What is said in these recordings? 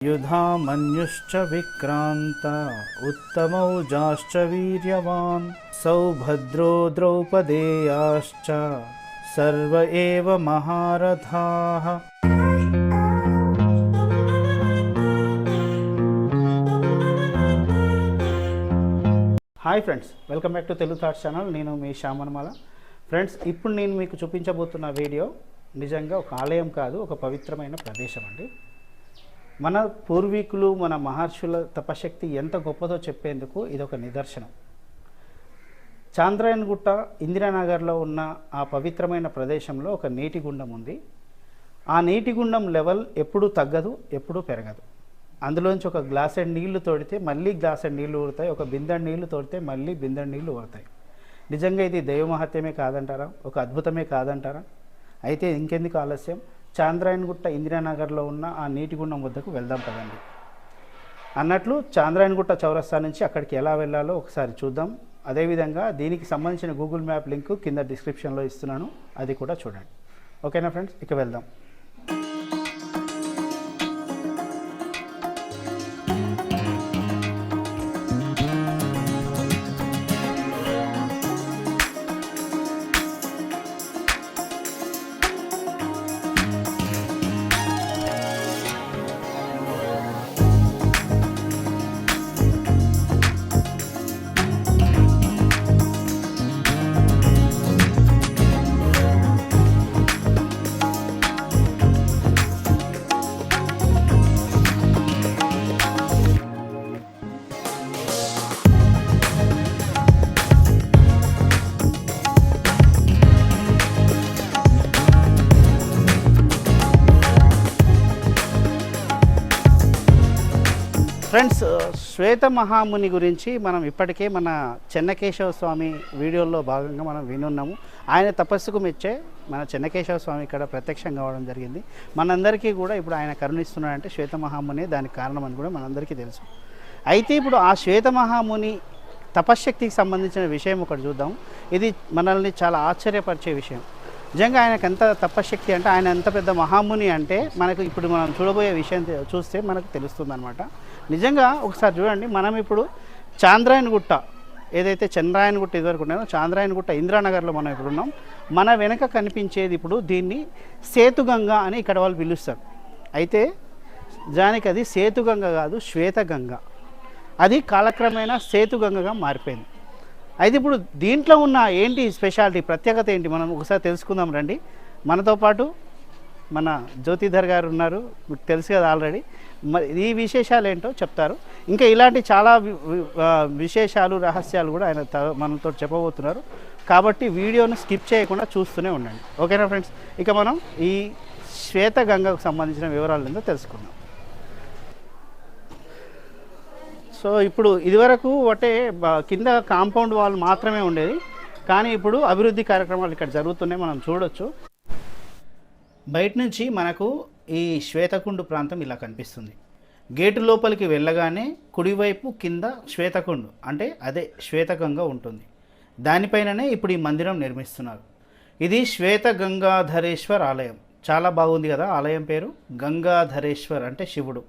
युधामन्युश्च विक्रान्त उत्तमौजाश्च वीर्यवान् सौभद्रो द्रौपदेयाश्च सर्व एव महारथाः hi friends welcome back to Telugu thoughts channel నేను మీ శ్యామనమాల ఫ్రెండ్స్ ఇప్పుడు నేను మీకు చూపించబోతున్న వీడియో నిజంగా ఒక ఆలయం కాదు ఒక పవిత్రమైన ప్రదేశం అండి మన పూర్వీకులు మన మహర్షుల తపశక్తి ఎంత గొప్పదో చెప్పేందుకు ఇది ఒక నిదర్శనం. చాంద్రాయన్ గుట్ట ఇందిరానగర్లో ఉన్న ఆ పవిత్రమైన ప్రదేశంలో ఒక నీటి గుండం ఉంది. ఆ నీటి గుండం లెవెల్ ఎప్పుడూ తగ్గదు ఎప్పుడూ పెరగదు. అందులోంచి ఒక గ్లాసెడ్ నీళ్ళు తోడితే మళ్ళీ గ్లాసెడ్ నీళ్ళు ఊరుతాయి ఒక బిందెడు నీళ్ళు తోడితే మళ్ళీ బిందెడు నీళ్ళు ఊరుతాయి. నిజంగా ఇది దైవమహత్యమే కాదంటారా? ఒక అద్భుతమే కాదంటారా? అయితే ఇంకెందుకు ఆలస్యం? చాంద్రాయణగుట్ట ఇందిరానగర్లో ఉన్న ఆ నీటిగుండం వద్దకు వెళ్దాం పదండి. అన్నట్లు చాంద్రాయణగుట్ట చౌరస్తా నుంచి అక్కడికి ఎలా వెళ్ళాలో ఒకసారి చూద్దాం. అదేవిధంగా దీనికి సంబంధించిన గూగుల్ మ్యాప్ లింక్ కింద డిస్క్రిప్షన్లో ఇస్తున్నాను. అది కూడా చూడండి. ఓకేనా ఫ్రెండ్స్? ఇక వెళ్దాం. ఫ్రెండ్స్ శ్వేత మహాముని గురించి మనం ఇప్పటికే మన చెన్నకేశవ స్వామి వీడియోల్లో భాగంగా మనం వినున్నాము. ఆయన తపస్సుకు మెచ్చే మన చెన్నకేశవ స్వామి ఇక్కడ ప్రత్యక్షం కావడం జరిగింది. మనందరికీ కూడా ఇప్పుడు ఆయన కరుణిస్తున్నాడంటే శ్వేత మహాముని దానికి కారణం అని కూడా మనందరికీ తెలుసు. అయితే ఇప్పుడు ఆ శ్వేత మహాముని తపశ్శక్తికి సంబంధించిన విషయం ఒకటి చూద్దాం. ఇది మనల్ని చాలా ఆశ్చర్యపరిచే విషయం. నిజంగా ఆయనకు ఎంత తపశక్తి అంటే ఆయన ఎంత పెద్ద మహాముని అంటే మనకు ఇప్పుడు మనం చూడబోయే విషయం చూస్తే మనకు తెలుస్తుంది అనమాట నిజంగా ఒకసారి చూడండి మనం ఇప్పుడు చాంద్రాయన్ గుట్ట ఏదైతే చంద్రాయన్ గుట్ట ఇదివరకు ఉన్నాయో చాంద్రాయన్ గుట్ట ఇందిరానగర్లో మనం ఇప్పుడు ఉన్నాం. మన వెనక కనిపించేది ఇప్పుడు దీన్ని సేతుగంగ అని ఇక్కడ వాళ్ళు పిలుస్తారు. అయితే దానికి అది సేతుగంగ కాదు శ్వేతగంగ. అది కాలక్రమేణా సేతుగంగగా మారిపోయింది. అయితే ఇప్పుడు దీంట్లో ఉన్న ఏంటి స్పెషాలిటీ ప్రత్యేకత ఏంటి? మనం ఒకసారి తెలుసుకుందాం రండి. మనతో పాటు మన జ్యోతిధర్ గారు ఉన్నారు. మీకు తెలుసు కదా ఆల్రెడీ మరి ఈ విశేషాలు ఏంటో చెప్తారు. ఇంకా ఇలాంటి చాలా వి- విశేషాలు రహస్యాలు కూడా ఆయన త- మనతో చెప్పబోతున్నారు. కాబట్టి వీడియోను స్కిప్ చేయకుండా చూస్తూనే ఉండండి. ఓకేనా ఫ్రెండ్స్? ఇక మనం ఈ శ్వేత గంగకు సంబంధించిన వివరాలు ఏందో తెలుసుకుందాం. సో ఇప్పుడు ఇదివరకు ఒకటే కింద కాంపౌండ్ వాల్ మాత్రమే ఉండేది. కానీ ఇప్పుడు అభివృద్ధి కార్యక్రమాలు ఇక్కడ జరుగుతున్నాయి మనం చూడొచ్చు. బయట నుంచి మనకు ఈ శ్వేతకుండు ప్రాంతం ఇలా కనిపిస్తుంది. గేటు లోపలికి వెళ్ళగానే కుడివైపు కింద శ్వేతకుండు అంటే అదే శ్వేతగంగా ఉంటుంది. దానిపైననే ఇప్పుడు ఈ మందిరం నిర్మిస్తున్నారు. ఇది శ్వేత గంగాధరేశ్వర్ ఆలయం. చాలా బాగుంది కదా ఆలయం పేరు? గంగాధరేశ్వర్ అంటే శివుడు.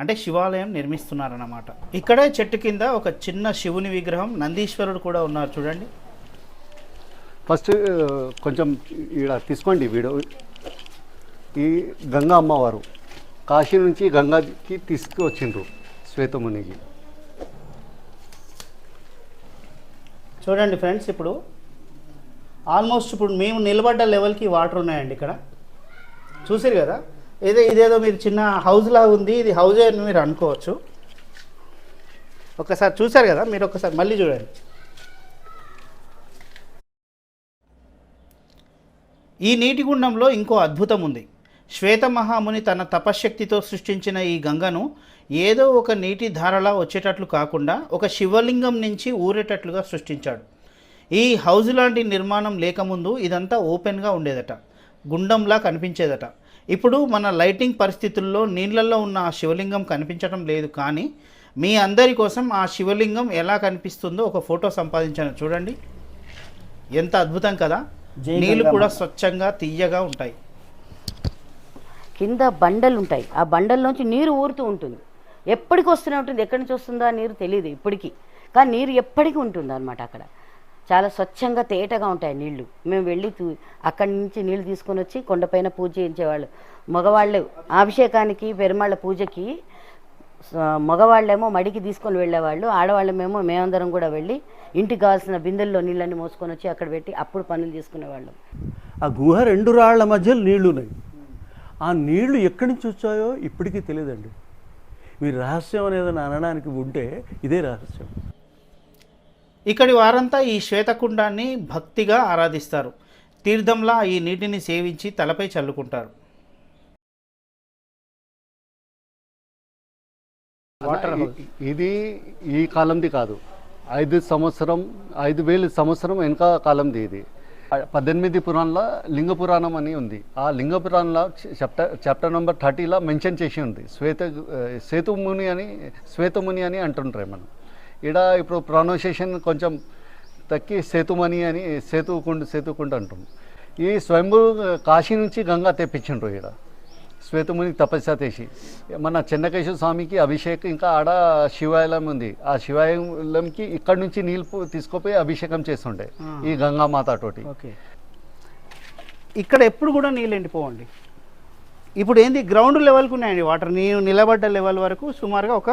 అంటే శివాలయం నిర్మిస్తున్నారన్నమాట. ఇక్కడే చెట్టు కింద ఒక చిన్న శివుని విగ్రహం నందీశ్వరుడు కూడా ఉన్నారు. చూడండి. ఫస్ట్ కొంచెం ఇక్కడ తీసుకోండి వీడియో. ఈ గంగా అమ్మవారు కాశీ నుంచి గంగాకి తీసుకువచ్చిండ్రు శ్వేతమునికి చూడండి ఫ్రెండ్స్ ఇప్పుడు. ఆల్మోస్ట్ ఇప్పుడు మేము నిలబడ్డ లెవెల్కి వాటర్ ఉన్నాయండి ఇక్కడ. చూసారు కదా? ఏదో ఇదేదో మీరు చిన్న హౌస్ ఉంది ఇది హౌజే అని మీరు అనుకోవచ్చు. ఒకసారి చూసారు కదా మీరు ఒకసారి మళ్ళీ చూడండి. ఈ నీటి గుండంలో ఇంకో అద్భుతం ఉంది. శ్వేత మహాముని తన తపశ్శక్తితో సృష్టించిన ఈ గంగను ఏదో ఒక నీటి ధారలా వచ్చేటట్లు కాకుండా ఒక శివలింగం నుంచి ఊరేటట్లుగా సృష్టించాడు. ఈ హౌజ్ లాంటి నిర్మాణం లేకముందు ఇదంతా ఓపెన్గా ఉండేదట. గుండంలా కనిపించేదట. ఇప్పుడు మన లైటింగ్ పరిస్థితుల్లో నీళ్ళల్లో ఉన్న ఆ శివలింగం కనిపించడం లేదు కానీ మీ అందరి కోసం ఆ శివలింగం ఎలా కనిపిస్తుందో ఒక ఫోటో సంపాదించాను. చూడండి. ఎంత అద్భుతం కదా. నీళ్ళు. కూడా స్వచ్ఛంగా తీయగా ఉంటాయి. కింద బండలు ఉంటాయి ఆ బండల్లోంచి నీరు ఊరుతూ ఉంటుంది. ఎప్పటికి వస్తూనే ఉంటుంది. ఎక్కడి నుంచి వస్తుందో నీరు తెలియదు ఇప్పటికీ. కానీ నీరు ఎప్పటికీ ఉంటుంది అనమాట అక్కడ. చాలా స్వచ్ఛంగా తేటగా ఉంటాయి నీళ్ళు. మేము వెళ్ళి అక్కడి నుంచి నీళ్ళు తీసుకొని వచ్చి కొండపైన పూజ చేయించేవాళ్ళు. మగవాళ్ళు అభిషేకానికి పెరుమాళ్ళ పూజకి మగవాళ్ళేమో మడికి తీసుకొని వెళ్ళేవాళ్ళు. ఆడవాళ్ళమేమో మేమందరం కూడా వెళ్ళి ఇంటికి కావాల్సిన బిందెల్లో నీళ్ళని మోసుకొని వచ్చి అక్కడ పెట్టి అప్పుడు పనులు తీసుకునేవాళ్ళం ఆ గుహ రెండు రాళ్ళ మధ్యలో నీళ్ళు ఉన్నాయి ఆ నీళ్ళు ఎక్కడి నుంచి వచ్చాయో ఇప్పటికీ తెలియదండి. మీరు రహస్యం అనేది అనడానికి ఉంటే ఇదే రహస్యం. ఇక్కడి వారంతా ఈ శ్వేతకుండాన్ని భక్తిగా ఆరాధిస్తారు. తీర్థంలా ఈ నీటిని సేవించి తలపై చల్లుకుంటారు. వాటర్ ఇది ఈ కాలంది కాదు. ఐదు సంవత్సరం ఐదు వేలు సంవత్సరం వెనక కాలంది ఇది. పద్దెనిమిది పురాణంలో లింగ పురాణం అని ఉంది. ఆ లింగ పురాణంలో చాప్టర్ చాప్టర్ నెంబర్ థర్టీలో మెన్షన్ చేసి ఉంది. శ్వేత శ్వేతముని అని శ్వేతముని అని అంటుంటారు మనం. ఈడ ఇప్పుడు ప్రొనౌన్సియేషన్ కొంచెం తక్కి సేతుమణి అని సేతుకుండ సేతుకుండ అంటాం ఈ స్వయంభూ కాశీ నుంచి గంగా తెప్పించిండ్రు ఈడ. శ్వేతముని తపస్య చేసి. మన చెన్నకేశ్వర స్వామికి అభిషేకం ఇంకా ఆడ శివాలయం ఉంది. ఆ శివాలయంకి ఇక్కడ నుంచి నీళ్ళు తీసుకుపోయి అభిషేకం చేస్తుండే ఈ గంగామాత తోటి. ఓకే. ఇక్కడ ఎప్పుడు కూడా నీళ్ళు ఎండిపోవండి. ఇప్పుడు ఏంది గ్రౌండ్ లెవెల్కి ఉన్నాయండి వాటర్. నేను నిలబడ్డ లెవెల్ వరకు సుమారుగా ఒక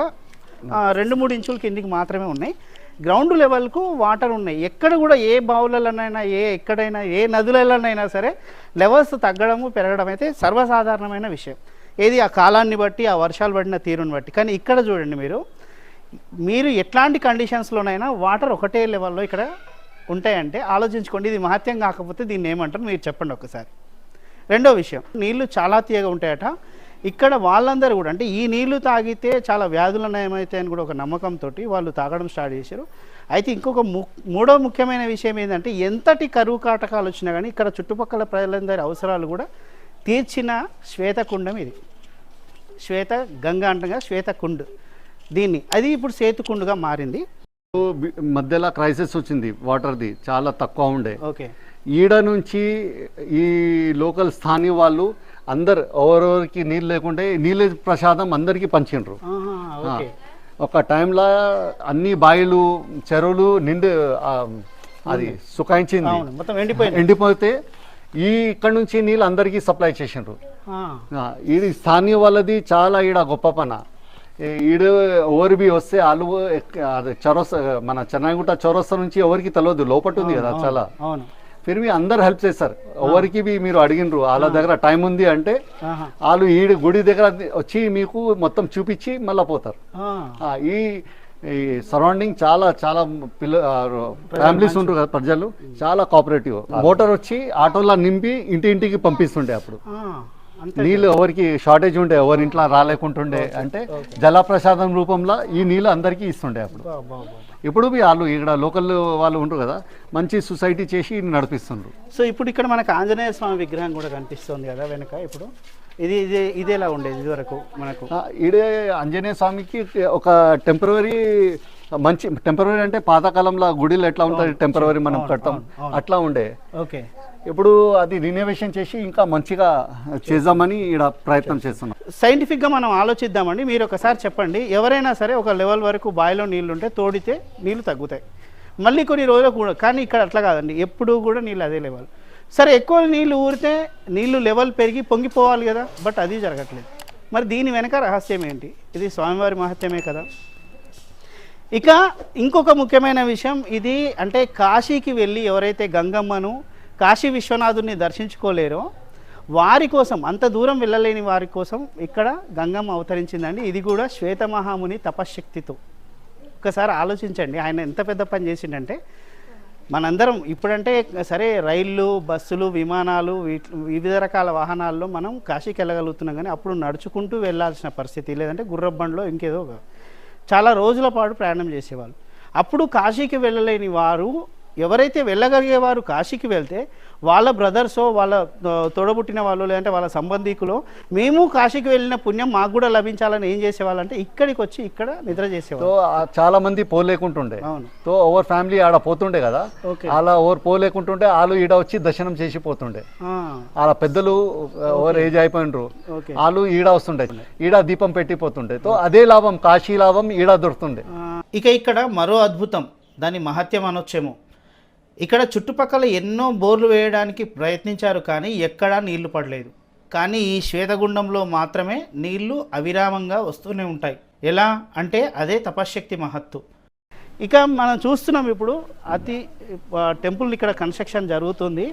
రెండు మూడు ఇంచుల కిందికి మాత్రమే ఉన్నాయి. గ్రౌండ్ లెవెల్కు వాటర్ ఉన్నాయి. ఎక్కడ కూడా ఏ బావులలోనైనా ఏ ఎక్కడైనా ఏ నదులలోనైనా సరే లెవెల్స్ తగ్గడము పెరగడం అయితే సర్వసాధారణమైన విషయం. ఏది ఆ కాలాన్ని బట్టి ఆ వర్షాలు పడిన తీరుని బట్టి. కానీ ఇక్కడ చూడండి మీరు. మీరు ఎట్లాంటి కండిషన్స్లోనైనా వాటర్ ఒకటే లెవెల్లో ఇక్కడ ఉంటాయంటే ఆలోచించుకోండి. ఇది మహత్యం కాకపోతే దీన్ని ఏమంటారు? మీరు చెప్పండి ఒకసారి. రెండో విషయం. నీళ్ళు చాలా తీయగా ఉంటాయట. ఇక్కడ వాళ్ళందరూ కూడా అంటే ఈ నీళ్ళు తాగితే చాలా వ్యాధులు నయమవుతాయని కూడా ఒక నమ్మకంతో వాళ్ళు తాగడం స్టార్ట్ చేశారు. అయితే ఇంకొక ము మూడో ముఖ్యమైన విషయం ఏంటంటే ఎంతటి కరువు కాటకాలు వచ్చినా కానీ ఇక్కడ చుట్టుపక్కల ప్రజలందరి అవసరాలు కూడా తీర్చిన శ్వేతకుండం ఇది. శ్వేత గంగా అంటగా శ్వేతకుండ్. దీన్ని అది ఇప్పుడు సేతుకుండుగా మారింది. మధ్యలో క్రైసిస్ వచ్చింది వాటర్ది చాలా తక్కువ ఉండే. ఓకే. ఈడ నుంచి ఈ లోకల్ స్థానిక వాళ్ళు అందరు ఎవరెవరికి నీళ్ళు లేకుంటే నీళ్ళ ప్రసాదం అందరికీ పంచిండ్రు ఒక టైంలో అన్ని బావిలు చెరువులు నిండు అది సుఖాయించింది. మొత్తం ఎండిపోతే ఈ ఇక్కడ నుంచి నీళ్ళు అందరికీ సప్లై చేసిండ్రు. ఇది స్థానిక వాళ్ళది చాలా ఈడ గొప్ప పన. ఈడ ఎవరు బి వస్తే వాళ్ళు అది చౌరస్తా మన చెన్నైగుట్ట చౌరస్తా నుంచి ఎవరికి తెలియదు లోపట ఉంది కదా చాలా. అవును. ఫిర్ మీ అందరు హెల్ప్ చేస్తారు. ఎవరికి మీరు అడిగినరు. వాళ్ళ దగ్గర టైం ఉంది అంటే. వాళ్ళు ఈ గుడి దగ్గర వచ్చి మీకు మొత్తం చూపించి మళ్ళీ పోతారు. ఈ ఈ సరౌండింగ్ చాలా చాలా పిల్ల ఫ్యామిలీస్ ఉంటారు కదా ప్రజలు. చాలా కోఆపరేటివ్ మోటార్ వచ్చి ఆటోలో నింపి ఇంటి ఇంటికి పంపిస్తుండే అప్పుడు. నీళ్ళు ఎవరికి షార్టేజ్ ఉండే ఎవరి ఇంట్లో రాలేకుంటుండే అంటే జలప్రసాదం రూపంలో ఈ నీళ్ళు అందరికీ ఇస్తుండే అప్పుడు. ఇప్పుడు వాళ్ళు ఇక్కడ లోకల్ వాళ్ళు ఉంటారు కదా మంచి సొసైటీ చేసి నడిపిస్తుండ్రు. సో ఇప్పుడు ఇక్కడ మనకు ఆంజనేయ స్వామి విగ్రహం కూడా కనిపిస్తుంది కదా వెనక ఇప్పుడు. ఇది ఇది ఇదేలా ఉండేది ఇదివరకు మనకు? ఈడే ఆంజనేయ స్వామికి ఒక టెంపరీ మంచి టెంపరీ అంటే పాతకాలంలో గుడిలో ఎట్లా ఉంటుంది టెంపరీ మనం కడతాం అట్లా ఉండే. ఓకే. ఇప్పుడు అది రినోవేషన్ చేసి ఇంకా మంచిగా చేద్దామని ఇక్కడ ప్రయత్నం చేస్తున్నాం. సైంటిఫిక్గా మనం ఆలోచిద్దామండి. మీరు ఒకసారి చెప్పండి. ఎవరైనా సరే ఒక లెవెల్ వరకు బావిలో నీళ్ళు ఉంటే తోడితే నీళ్ళు తగ్గుతాయి. మళ్ళీ కొన్ని రోజులకు కూడా. కానీ ఇక్కడ అట్లా కాదండి. ఎప్పుడూ కూడా నీళ్ళు అదే లెవెల్ సరే ఎక్కువ నీళ్ళు ఊరితే నీళ్ళు లెవెల్ పెరిగి పొంగిపోవాలి కదా. బట్ అది జరగట్లేదు. మరి దీని వెనక రహస్యం ఏంటి? ఇది స్వామివారి మహత్యమే కదా. ఇక ఇంకొక ముఖ్యమైన విషయం. ఇది అంటే కాశీకి వెళ్ళి ఎవరైతే గంగమ్మను కాశీ విశ్వనాథుని దర్శించుకోలేరో. వారి కోసం అంత దూరం వెళ్ళలేని వారి కోసం ఇక్కడ గంగమ్మ అవతరించిందండి. ఇది కూడా శ్వేతమహాముని తపశ్శక్తితో. ఒకసారి ఆలోచించండి ఆయన ఎంత పెద్ద పని చేసిండంటే మనందరం ఇప్పుడంటే సరే రైళ్ళు బస్సులు విమానాలు వివిధ రకాల వాహనాల్లో మనం కాశీకి వెళ్ళగలుగుతున్నాం కానీ అప్పుడు నడుచుకుంటూ వెళ్ళాల్సిన పరిస్థితి. లేదంటే గుర్రబ్బండ్లో ఇంకేదో చాలా రోజుల పాటు ప్రయాణం చేసేవాళ్ళు. అప్పుడు కాశీకి వెళ్ళలేని వారు ఎవరైతే వెళ్ళగలిగే వారు కాశీకి వెళ్తే వాళ్ళ బ్రదర్సో వాళ్ళ తోడబుట్టిన వాళ్ళు లేదంటే వాళ్ళ సంబంధికులు మేము కాశీకి వెళ్ళిన పుణ్యం మాకు కూడా లభించాలని ఏం చేసేవాళ్ళంటే ఇక్కడికి వచ్చి ఇక్కడ నిద్ర చేసేవాళ్ళు. చాలా మంది పోలేకుంటుండే అవును. తో ఓవర్ ఫ్యామిలీ ఆడ పోతుండే కదా. అలా ఓవర్ పోలేకుంటుంటే వాళ్ళు ఈడ వచ్చి దర్శనం చేసి పోతుండే. వాళ్ళ పెద్దలు ఓవర్ ఏజ్ అయిపోయినరు. వాళ్ళు ఈడ వస్తుండే. ఈడ దీపం పెట్టిపోతుండే. తో అదే లాభం కాశీ లాభం ఈడ దొరుకుతుండే. ఇక ఇక్కడ మరో అద్భుతం. దాని మహత్యం అనొచ్చేమో. ఇక్కడ చుట్టుపక్కల ఎన్నో బోర్లు వేయడానికి ప్రయత్నించారు కానీ ఎక్కడా నీళ్ళు పడలేదు. కానీ ఈ శ్వేతగుండంలో మాత్రమే నీళ్ళు అవిరామంగా వస్తూనే ఉంటాయి. ఎలా? అంటే అదే తపశ్శక్తి మహత్తు. ఇక మనం చూస్తున్నాం ఇప్పుడు అతి టెంపుల్ ఇక్కడ కన్స్ట్రక్షన్ జరుగుతుంది.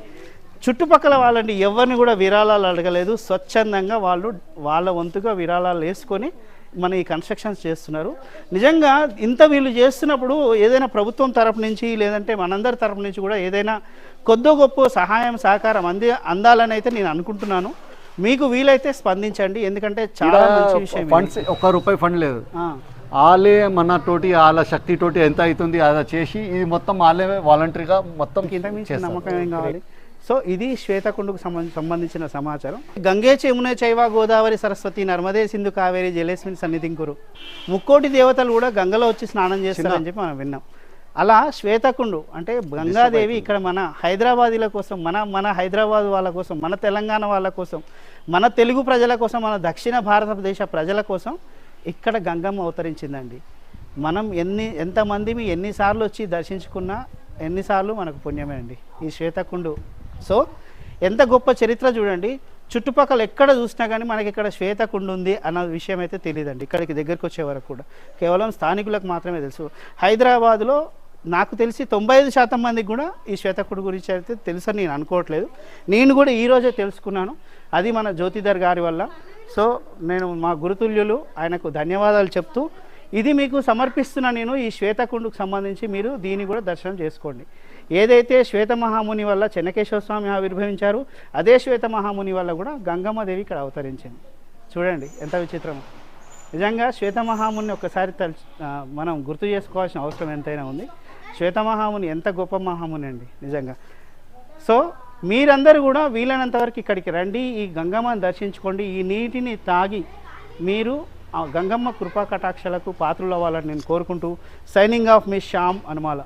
చుట్టుపక్కల వాళ్ళని ఎవరిని కూడా విరాళాలు అడగలేదు. స్వచ్ఛందంగా వాళ్ళు వాళ్ళ వంతుగా విరాళాలు వేసుకొని మన ఈ కన్స్ట్రక్షన్స్ చేస్తున్నారు. నిజంగా ఇంత వీళ్ళు చేస్తున్నప్పుడు ఏదైనా ప్రభుత్వం తరపు నుంచి లేదంటే మనందరి తరపు నుంచి కూడా ఏదైనా కొద్దో గొప్ప సహాయం సహకారం అంది అందాలని అయితే నేను అనుకుంటున్నాను. మీకు వీలైతే స్పందించండి. ఎందుకంటే చాలా మంచి విషయం ఇది. ఫండ్స్ ఒక్క రూపాయి ఫండ్ లేదు. వాళ్ళే మన తోటి వాళ్ళ శక్తి తోటి ఎంత అవుతుంది అలా చేసి ఇది మొత్తం వాళ్ళే వాలంటరీగా మొత్తం. నమ్మకం ఏం కావాలి? సో ఇది శ్వేతకుండుకు సంబంధించిన సమాచారం. గంగే చెమునే చైవ గోదావరి సరస్వతి నర్మదే సింధు కావేరి జలేస్మిన్ సన్నిధింకురు ముక్కోటి దేవతలు కూడా గంగలో వచ్చి స్నానం చేస్తారని చెప్పి మనం విన్నాం. అలా శ్వేతకుండు అంటే గంగాదేవి ఇక్కడ మన హైదరాబాదీల కోసం మన మన హైదరాబాద్ వాళ్ళ కోసం మన తెలంగాణ వాళ్ళ కోసం మన తెలుగు ప్రజల కోసం మన దక్షిణ భారతదేశ ప్రజల కోసం ఇక్కడ గంగమ్మ అవతరించిందండి. మనం ఎన్ని ఎంతమంది ఎన్నిసార్లు వచ్చి దర్శించుకున్నా ఎన్నిసార్లు మనకు పుణ్యమే అండి. ఈ శ్వేతకుండు సో ఎంత గొప్ప చరిత్ర చూడండి. చుట్టుపక్కల ఎక్కడ చూసినా కానీ మనకి ఇక్కడ శ్వేతకుండు ఉంది అన్న విషయం అయితే తెలియదండి ఇక్కడికి దగ్గరికి వచ్చే వరకు కూడా. కేవలం స్థానికులకు మాత్రమే తెలుసు. హైదరాబాద్లో నాకు తెలిసి తొంభై ఐదు శాతం మందికి కూడా ఈ శ్వేతకుండు గురించి అయితే తెలుసని నేను అనుకోవట్లేదు. నేను కూడా ఈరోజే తెలుసుకున్నాను. అది మన జ్యోతిధర్ గారి వల్ల. సో నేను మా గురుతుల్యులు ఆయనకు ధన్యవాదాలు చెప్తూ ఇది మీకు సమర్పిస్తున్న నేను ఈ శ్వేతకుండుకు సంబంధించి మీరు దీన్ని కూడా దర్శనం చేసుకోండి. ఏదైతే శ్వేత మహాముని వల్ల చెన్నకేశ్వర స్వామి ఆవిర్భవించారు అదే శ్వేత మహాముని వల్ల కూడా గంగమ్మదేవి ఇక్కడ అవతరించింది. చూడండి ఎంత విచిత్రం. నిజంగా శ్వేత మహాముని ఒక్కసారి తలుచు మనం గుర్తు చేసుకోవాల్సిన అవసరం ఎంతైనా ఉంది. శ్వేత మహాముని ఎంత గొప్ప మహాముని అండి నిజంగా. సో మీరందరూ కూడా వీలైనంత వరకు ఇక్కడికి రండి ఈ గంగమ్మని దర్శించుకోండి ఈ నీటిని తాగి మీరు ఆ గంగమ్మ కృపా కటాక్షలకు పాత్రలు అవ్వాలని నేను కోరుకుంటూ సైనింగ్ ఆఫ్ మీ శ్యామ్ అనుమాల.